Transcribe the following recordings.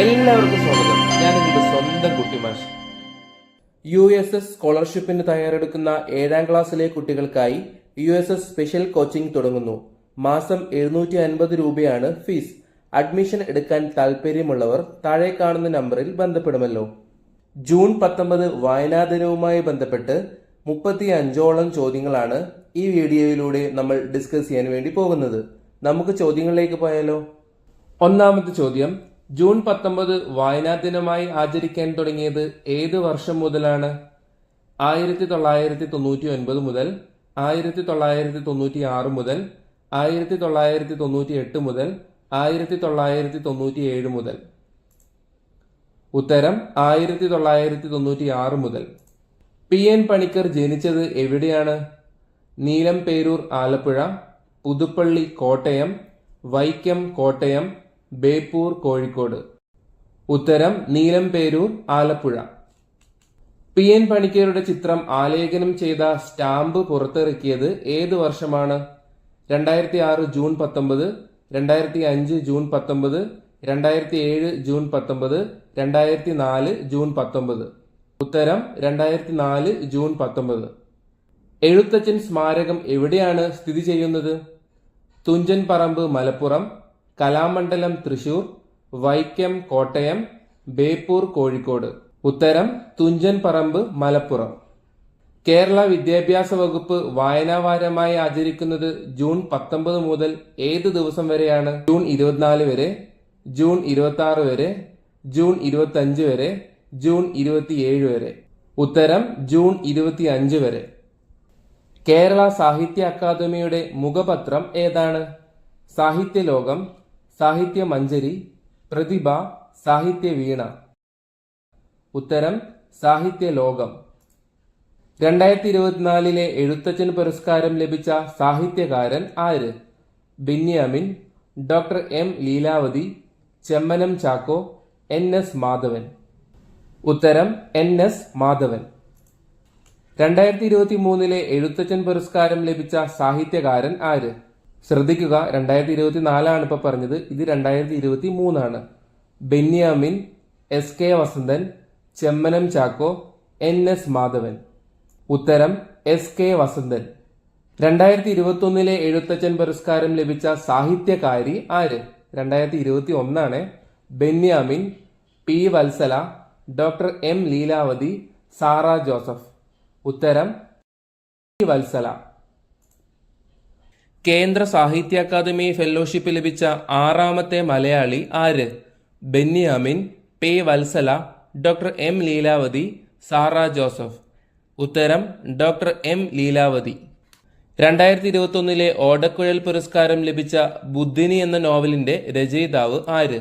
എല്ലാവർക്കും സ്വാഗതം. ഞാൻ നിങ്ങളുടെ സ്വന്തം കുട്ടിമാഷ് യു എസ് എസ് സ്കോളർഷിപ്പിന് തയ്യാറെടുക്കുന്ന ഏഴാം ക്ലാസ്സിലെ കുട്ടികൾക്കായി U S S special coaching തുടങ്ങുന്നു. മാസം എഴുന്നൂറ്റി അൻപത് രൂപയാണ് ഫീസ്. അഡ്മിഷൻ എടുക്കാൻ താല്പര്യമുള്ളവർ താഴെ കാണുന്ന നമ്പറിൽ ബന്ധപ്പെടുമല്ലോ. ജൂൺ പത്തൊമ്പത് വായനാ ദിനവുമായി ബന്ധപ്പെട്ട് മുപ്പത്തി അഞ്ചോളം ചോദ്യങ്ങളാണ് ഈ വീഡിയോയിലൂടെ നമ്മൾ ഡിസ്കസ് ചെയ്യാൻ വേണ്ടി പോകുന്നത്. നമുക്ക് ചോദ്യങ്ങളിലേക്ക് പോയാലോ? ഒന്നാമത്തെ ചോദ്യം ജൂൺ പത്തൊമ്പത് വായനാ ദിനമായി ആചരിക്കാൻ തുടങ്ങിയത് ഏത് വർഷം മുതലാണ്? ആയിരത്തി തൊള്ളായിരത്തി തൊണ്ണൂറ്റി ഒൻപത് മുതൽ ആയിരത്തി തൊള്ളായിരത്തി തൊണ്ണൂറ്റി ആറ് മുതൽ ആയിരത്തി തൊള്ളായിരത്തി തൊണ്ണൂറ്റി എട്ട് മുതൽ ആയിരത്തി തൊള്ളായിരത്തി തൊണ്ണൂറ്റി ഏഴ് മുതൽ. ഉത്തരം ആയിരത്തി തൊള്ളായിരത്തി തൊണ്ണൂറ്റി ആറ് മുതൽ. പി എൻ പണിക്കർ ജനിച്ചത് എവിടെയാണ്? നീലം പേരൂർ ആലപ്പുഴ പുതുപ്പള്ളി കോട്ടയം വൈക്കം കോട്ടയം ബേപ്പൂർ കോഴിക്കോട്. ഉത്തരം Neelamperoor Alappuzha. P N പണിക്കരുടെ ചിത്രം ആലേഖനം ചെയ്ത സ്റ്റാമ്പ് പുറത്തിറക്കിയത് ഏത് വർഷമാണ്? രണ്ടായിരത്തി ആറ് ജൂൺ പത്തൊമ്പത് രണ്ടായിരത്തി അഞ്ച് ജൂൺ പത്തൊമ്പത് രണ്ടായിരത്തി ഏഴ് ജൂൺ പത്തൊമ്പത് രണ്ടായിരത്തി നാല് ജൂൺ പത്തൊമ്പത്. ഉത്തരം രണ്ടായിരത്തി നാല് ജൂൺ പത്തൊമ്പത്. എഴുത്തച്ഛൻ സ്മാരകം എവിടെയാണ് സ്ഥിതി ചെയ്യുന്നത്? തുഞ്ചൻ പറമ്പ് മലപ്പുറം കലാമണ്ഡലം തൃശൂർ വൈക്കം കോട്ടയം ബേപ്പൂർ കോഴിക്കോട്. ഉത്തരം തുഞ്ചൻ പറമ്പ് മലപ്പുറം. കേരള വിദ്യാഭ്യാസ വകുപ്പ് വായനാവാരമായി ആചരിക്കുന്നത് ജൂൺ പത്തൊമ്പത് മുതൽ ഏത് ദിവസം വരെയാണ്? ജൂൺ ഇരുപത്തിനാല് വരെ ജൂൺ ഇരുപത്തി ആറ് വരെ ജൂൺ ഇരുപത്തി അഞ്ച് വരെ ജൂൺ ഇരുപത്തിയേഴ് വരെ. ഉത്തരം ജൂൺ ഇരുപത്തി അഞ്ച് വരെ. കേരള സാഹിത്യ അക്കാദമിയുടെ മുഖപത്രം ഏതാണ്? സാഹിത്യലോകം സാഹിത്യ മഞ്ജരി പ്രതിഭ സാഹിത്യ വീണ. ഉത്തരം സാഹിത്യ ലോകം. രണ്ടായിരത്തി ഇരുപത്തിനാലിലെ എഴുത്തച്ഛൻ പുരസ്കാരം ലഭിച്ച സാഹിത്യകാരൻ ആര്? Benyamin doctor M Leelavathi Chemmanam Chacko N S Madhavan. ഉത്തരം എൻ എസ് മാധവൻ. രണ്ടായിരത്തി ഇരുപത്തി മൂന്നിലെ എഴുത്തച്ഛൻ പുരസ്കാരം ലഭിച്ച സാഹിത്യകാരൻ ആര്? ശ്രദ്ധിക്കുക. രണ്ടായിരത്തി ഇരുപത്തി നാലാണ് ഇപ്പൊ പറഞ്ഞത്. ഇത് രണ്ടായിരത്തി ഇരുപത്തി മൂന്നാണ് Benyamin S K Vasanthan Chemmanam Chacko N S Madhavan. ഉത്തരം എസ് കെ വസന്തൻ. രണ്ടായിരത്തി ഇരുപത്തി ഒന്നിലെ എഴുത്തച്ഛൻ പുരസ്കാരം ലഭിച്ച സാഹിത്യകാരി ആര്? രണ്ടായിരത്തി ഇരുപത്തി ഒന്നാണ് Benyamin P Valsala doctor M Leelavathi Sarah Joseph. ഉത്തരം പി വത്സല. കേന്ദ്ര സാഹിത്യ അക്കാദമി ഫെല്ലോഷിപ്പ് ലഭിച്ച ആറാമത്തെ മലയാളി ആര്? Benyamin P Valsala doctor M Leelavathi Sarah Joseph. ഉത്തരം ഡോക്ടർ എം ലീലാവതി. രണ്ടായിരത്തി ഇരുപത്തി ഒന്നിലെ ഓടക്കുഴൽ പുരസ്കാരം ലഭിച്ച ബുദ്ധിനി എന്ന നോവലിന്റെ രചയിതാവ് ആര്?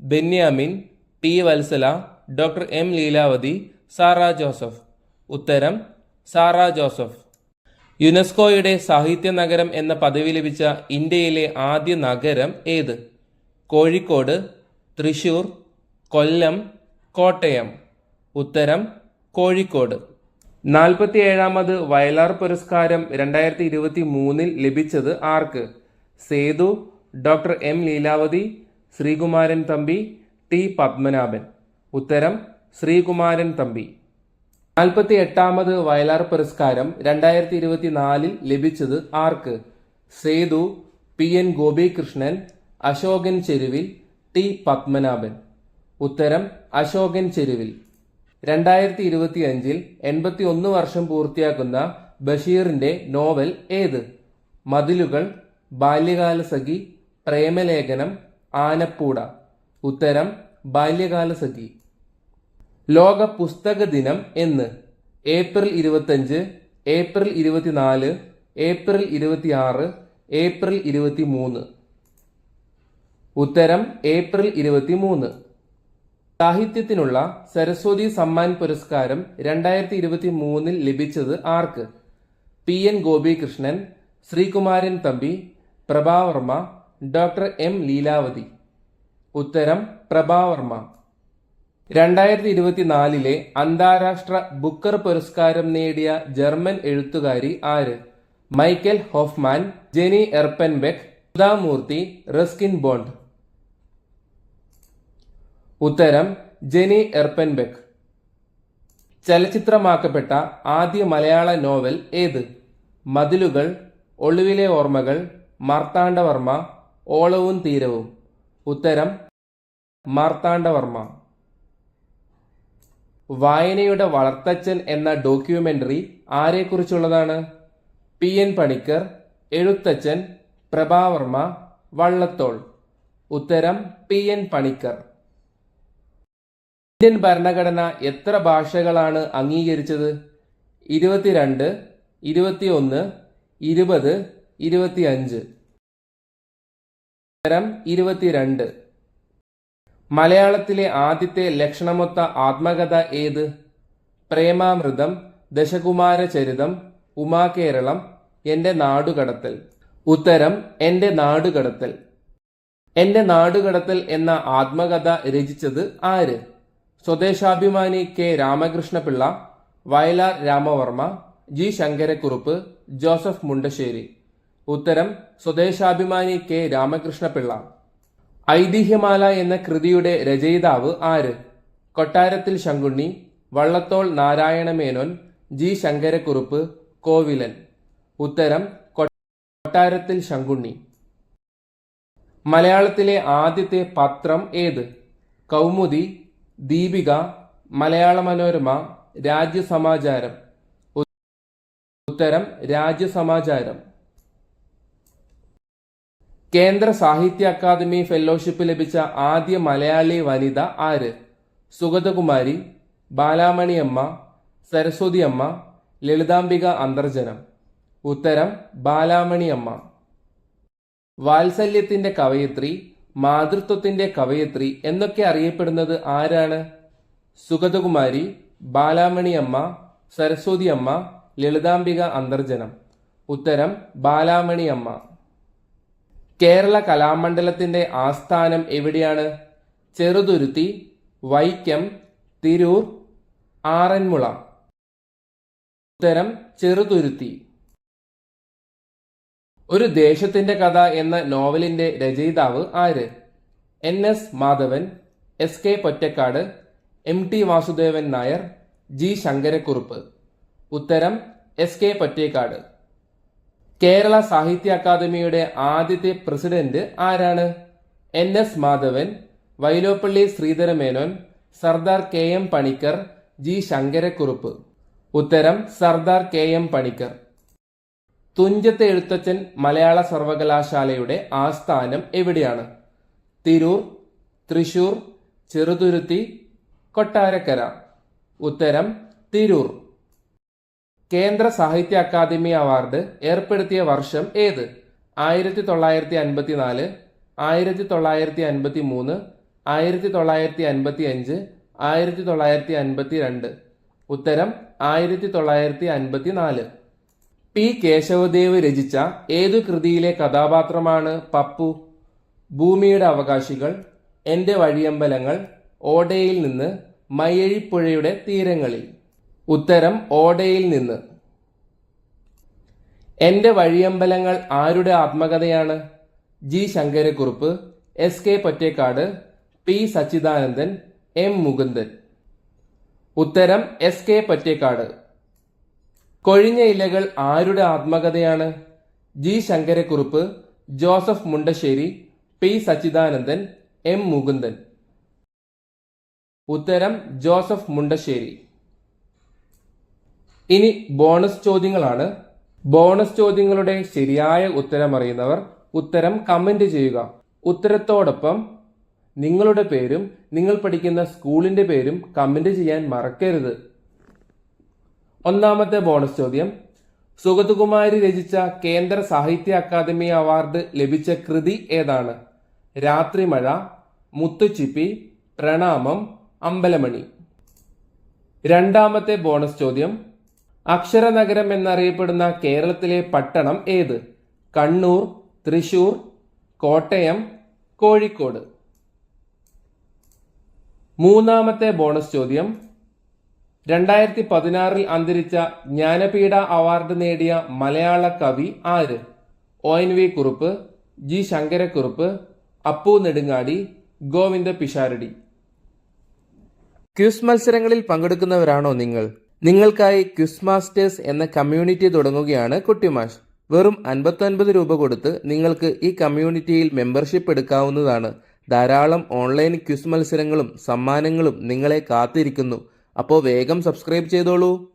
Benyamin P Valsala doctor M Leelavathi Sarah Joseph. ഉത്തരം സാറ ജോസഫ്. യുനെസ്കോയുടെ സാഹിത്യ നഗരം എന്ന പദവി ലഭിച്ച ഇന്ത്യയിലെ ആദ്യ നഗരം ഏത്? കോഴിക്കോട് തൃശൂർ കൊല്ലം കോട്ടയം. ഉത്തരം കോഴിക്കോട്. നാൽപ്പത്തി ഏഴാമത് വയലാർ പുരസ്കാരം രണ്ടായിരത്തി ഇരുപത്തി മൂന്നിൽ ലഭിച്ചത് ആർക്ക്? Sethu doctor M Leelavathi Sreekumaran Thampi T Padmanabhan. ഉത്തരം ശ്രീകുമാരൻ തമ്പി. നാൽപ്പത്തി എട്ടാമത് വയലാർ പുരസ്കാരം രണ്ടായിരത്തി ഇരുപത്തിനാലിൽ ലഭിച്ചത് ആർക്ക്? Sethu P N Gopikrishnan Ashokan Cheruvil T Padmanabhan. ഉത്തരം അശോകൻ ചെരുവിൽ. രണ്ടായിരത്തി ഇരുപത്തി അഞ്ചിൽ എൺപത്തി ഒന്ന് വർഷം പൂർത്തിയാക്കുന്ന ബഷീറിന്റെ നോവൽ ഏത്? മതിലുകൾ ബാല്യകാലസഖി പ്രേമലേഖനം ആനപ്പൂട. ഉത്തരം ബാല്യകാലസഖി. ലോക പുസ്തക ദിനം എന്ന് ഏപ്രിൽ ഇരുപത്തഞ്ച് ഏപ്രിൽ ഇരുപത്തിനാല് ഏപ്രിൽ ഇരുപത്തിയാറ് ഏപ്രിൽ ഇരുപത്തി മൂന്ന് ഉത്തരം ഏപ്രിൽ ഇരുപത്തി മൂന്ന് സാഹിത്യത്തിനുള്ള സരസ്വതി സമ്മാൻ പുരസ്കാരം രണ്ടായിരത്തി ഇരുപത്തി മൂന്നിൽ ലഭിച്ചത് ആർക്ക്? P. N. Gopikrishnan Sreekumaran Thampi Prabha Varma doctor M. Leelavathi. ഉത്തരം പ്രഭാവർമ്മ. രണ്ടായിരത്തി ഇരുപത്തിനാലിലെ അന്താരാഷ്ട്ര ബുക്കർ പുരസ്കാരം നേടിയ ജർമ്മൻ എഴുത്തുകാരി ആര്? Michael Hofmann Jenny Erpenbeck Sudha Murty Ruskin Bond. ഉത്തരം ജെനി എർപ്പൻബെക്ക് ചലച്ചിത്രമാക്കപ്പെട്ട ആദ്യ മലയാള നോവൽ ഏത്? മതിലുകൾ ഒളിവിലെ ഓർമ്മകൾ മാർത്താണ്ഡവർമ്മ ഓളവും തീരവും. ഉത്തരം മാർത്താണ്ഡവർമ്മ. വായനയുടെ വളർത്തച്ഛൻ എന്ന ഡോക്യുമെന്ററി ആരെക്കുറിച്ചുള്ളതാണ്? പി. എൻ. പണിക്കർ എഴുത്തച്ഛൻ പ്രഭാവർമ്മ വള്ളത്തോൾ. ഉത്തരം പി. എൻ. പണിക്കർ. ഇന്ത്യൻ ഭരണഘടന എത്ര ഭാഷകളാണ് അംഗീകരിച്ചത്? ഇരുപത്തിരണ്ട് ഇരുപത്തിയൊന്ന് ഇരുപത് ഇരുപത്തിയഞ്ച്. ഉത്തരം ഇരുപത്തിരണ്ട്. മലയാളത്തിലെ ആദ്യത്തെ ലക്ഷണമൊത്ത ആത്മകഥ ഏത്? പ്രേമാമൃതം ദശകുമാര ചരിതം ഉമാകേരളം എന്റെ നാടുകടത്തൽ. ഉത്തരം എന്റെ നാടുകടത്തൽ. എന്റെ നാടുകടത്തൽ എന്ന ആത്മകഥ രചിച്ചത് ആര്? Swadeshabhimani K Ramakrishna Pillai Vayalar Rama Varma G Sankara Kurup Joseph Mundassery. ഉത്തരം സ്വദേശാഭിമാനി കെ രാമകൃഷ്ണപിള്ള. ഐതിഹ്യമാല എന്ന കൃതിയുടെ രചയിതാവ് ആര്? കൊട്ടാരത്തിൽ ശങ്കുണ്ണി വള്ളത്തോൾ നാരായണമേനോൻ ജി ശങ്കരക്കുറുപ്പ് കോവിലൻ. ഉത്തരം കൊട്ടാരത്തിൽ ശങ്കുണ്ണി. മലയാളത്തിലെ ആദ്യത്തെ പത്രം ഏത്? കൗമുദി ദീപിക മലയാള മനോരമ രാജ്യസമാചാരം ഉത്തരം രാജ്യസമാചാരം. കേന്ദ്ര സാഹിത്യ അക്കാദമി ഫെലോഷിപ്പ് ലഭിച്ച ആദ്യ മലയാളി വനിത ആര്? സുഗതകുമാരി ബാലാമണിയമ്മ സരസ്വതി അമ്മ ലളിതാംബിക അന്തർജനം. ഉത്തരം ബാലാമണിയമ്മ. വാത്സല്യത്തിന്റെ കവയത്രി മാതൃത്വത്തിന്റെ കവയത്രി എന്നൊക്കെ അറിയപ്പെടുന്നത് ആരാണ്? സുഗതകുമാരി ബാലാമണിയമ്മ സരസ്വതി അമ്മ ലളിതാംബിക അന്തർജനം. ഉത്തരം ബാലാമണിയമ്മ. കേരള കലാമണ്ഡലത്തിന്റെ ആസ്ഥാനം എവിടെയാണ്? ചെറുതുരുത്തി വൈക്കം തിരൂർ ആറന്മുള. ഉത്തരം ചെറുതുരുത്തി. ഒരു ദേശത്തിന്റെ കഥ എന്ന നോവലിന്റെ രചയിതാവ് ആര്? N S Madhavan S K Pottekkatt M T Vasudevan Nair G Sankara Kurup. ഉത്തരം എസ് കെ പൊറ്റേക്കാട്. കേരള സാഹിത്യ അക്കാദമിയുടെ ആദ്യത്തെ പ്രസിഡന്റ് ആരാണ്? N S Madhavan Vyloppilli Sreedharamenon Sardar K M Panikkar G Sankarakurup. ഉത്തരം സർദാർ കെ എം പണിക്കർ. തുഞ്ചത്തെ എഴുത്തച്ഛൻ മലയാള സർവകലാശാലയുടെ ആസ്ഥാനം എവിടെയാണ്? തിരൂർ തൃശൂർ ചെറുതുരുത്തി കൊട്ടാരക്കര. ഉത്തരം തിരൂർ. കേന്ദ്ര സാഹിത്യ അക്കാദമി അവാർഡ് ഏർപ്പെടുത്തിയ വർഷം ഏത്? ആയിരത്തി തൊള്ളായിരത്തി അൻപത്തി നാല് ആയിരത്തി തൊള്ളായിരത്തി അൻപത്തി മൂന്ന് ആയിരത്തി തൊള്ളായിരത്തി അൻപത്തി അഞ്ച് ആയിരത്തി തൊള്ളായിരത്തി അൻപത്തി രണ്ട് ഉത്തരം ആയിരത്തി തൊള്ളായിരത്തി അൻപത്തി നാല് പി. കേശവദേവ് രചിച്ച ഏതു കൃതിയിലെ കഥാപാത്രമാണ് പപ്പു? ഭൂമിയുടെ അവകാശികൾ എന്റെ വഴിയമ്പലങ്ങൾ ഓടയിൽ നിന്ന് മയ്യഴിപ്പുഴയുടെ തീരങ്ങളിൽ. ഉത്തരം ഓടയിൽ നിന്ന്. എന്റെ വഴിയമ്പലങ്ങൾ ആരുടെ ആത്മകഥയാണ്? G. Sankara Kurup S. K. Pottekkatt P. Sachidanandan M. Mukundan. ഉത്തരം എസ്. കെ. പൊറ്റേക്കാട്. കൊഴിഞ്ഞ ഇലകൾ ആരുടെ ആത്മകഥയാണ്? G. Sankara Kurup Joseph Mundassery P. Sachidanandan M. Mukundan. ഉത്തരം ജോസഫ് മുണ്ടശ്ശേരി. ഇനി ബോണസ് ചോദ്യങ്ങളാണ്. ബോണസ് ചോദ്യങ്ങളുടെ ശരിയായ ഉത്തരം അറിയുന്നവർ ഉത്തരം കമന്റ് ചെയ്യുക. ഉത്തരത്തോടൊപ്പം നിങ്ങളുടെ പേരും നിങ്ങൾ പഠിക്കുന്ന സ്കൂളിന്റെ പേരും കമന്റ് ചെയ്യാൻ മറക്കരുത്. ഒന്നാമത്തെ ബോണസ് ചോദ്യം. സുഗതകുമാരി രചിച്ച കേന്ദ്ര സാഹിത്യ അക്കാദമി അവാർഡ് ലഭിച്ച കൃതി ഏതാണ്? രാത്രിമഴ മുത്തുച്ചിപ്പി പ്രണാമം അമ്പലമണി. രണ്ടാമത്തെ ബോണസ് ചോദ്യം. അക്ഷരനഗരം എന്നറിയപ്പെടുന്ന കേരളത്തിലെ പട്ടണം ഏത്? കണ്ണൂർ തൃശൂർ കോട്ടയം കോഴിക്കോട്. മൂന്നാമത്തെ ബോണസ് ചോദ്യം. രണ്ടായിരത്തി പതിനാറിൽ അന്തരിച്ച ജ്ഞാനപീഠ അവാർഡ് നേടിയ മലയാള കവി ആര്? O N V Kurup G Sankara Kurup Appu Nedungadi Govinda Pisharody. Quiz മത്സരങ്ങളിൽ പങ്കെടുക്കുന്നവരാണോ നിങ്ങൾ? നിങ്ങൾക്കായി ക്വിസ് മാസ്റ്റേഴ്സ് എന്ന കമ്മ്യൂണിറ്റി തുടങ്ങുകയാണ് കുട്ടിമാഷ്. വെറും അൻപത്തൊൻപത് രൂപ കൊടുത്ത് നിങ്ങൾക്ക് ഈ കമ്മ്യൂണിറ്റിയിൽ മെമ്പർഷിപ്പ് എടുക്കാവുന്നതാണ്. ധാരാളം ഓൺലൈൻ ക്വിസ് മത്സരങ്ങളും സമ്മാനങ്ങളും നിങ്ങളെ കാത്തിരിക്കുന്നു. അപ്പോൾ വേഗം സബ്സ്ക്രൈബ് ചെയ്തോളൂ.